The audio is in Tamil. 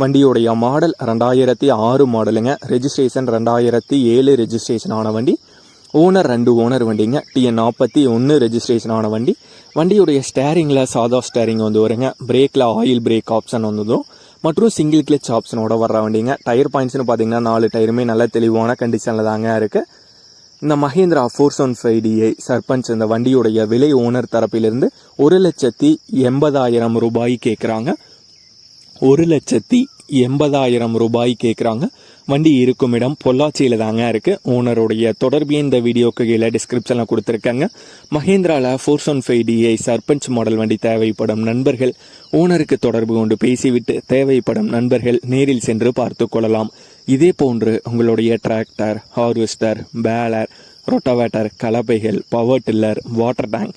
வண்டியுடைய மாடல் ரெண்டாயிரத்தி ஆறு மாடலுங்க. ரெஜிஸ்ட்ரேஷன் ரெண்டாயிரத்தி ஏழு ரெஜிஸ்ட்ரேஷன் ஆன வண்டி. ஓனர் ரெண்டு ஓனர் வண்டிங்க. டிஎன் நாற்பத்தி ஒன்று ரெஜிஸ்ட்ரேஷன் ஆன வண்டி. வண்டியுடைய ஸ்டேரிங்கில் சாதா ஸ்டேரிங் வந்து வருங்க. பிரேக்கில் ஆயில் பிரேக் ஆப்ஷன் வந்ததும் மற்றும் சிங்கிள் கிளச் ஆப்ஷனோட வர்ற வண்டிங்க. டயர் பாயிண்ட்ஸ்னு பார்த்தீங்கன்னா நாலு டயருமே நல்ல தெளிவான கண்டிஷனில் தாங்க இருக்குது இந்த Mahindra four seven five DI Sarpanch இந்த வண்டியுடைய விலை ஓனர் தரப்பிலிருந்து ஒரு லட்சத்தி எண்பதாயிரம் ரூபாய் கேட்குறாங்க ஒரு லட்சத்தி எண்பதாயிரம் ரூபாய் கேட்குறாங்க வண்டி இருக்கும் இடம் பொள்ளாச்சியில் தாங்க இருக்குது ஓனருடைய தொடர்பு இந்த வீடியோக்கு கீழே டிஸ்கிரிப்ஷனில் கொடுத்துருக்காங்க. மஹேந்திராவில் four one five DI Sarpanch model வண்டி தேவைப்படும் நண்பர்கள் ஓனருக்கு தொடர்பு கொண்டு பேசிவிட்டு தேவைப்படும் நண்பர்கள் நேரில் சென்று பார்த்து கொள்ளலாம். இதே போன்று உங்களுடைய tractor harvester baler rotavator கலப்பைகள் power tiller water tank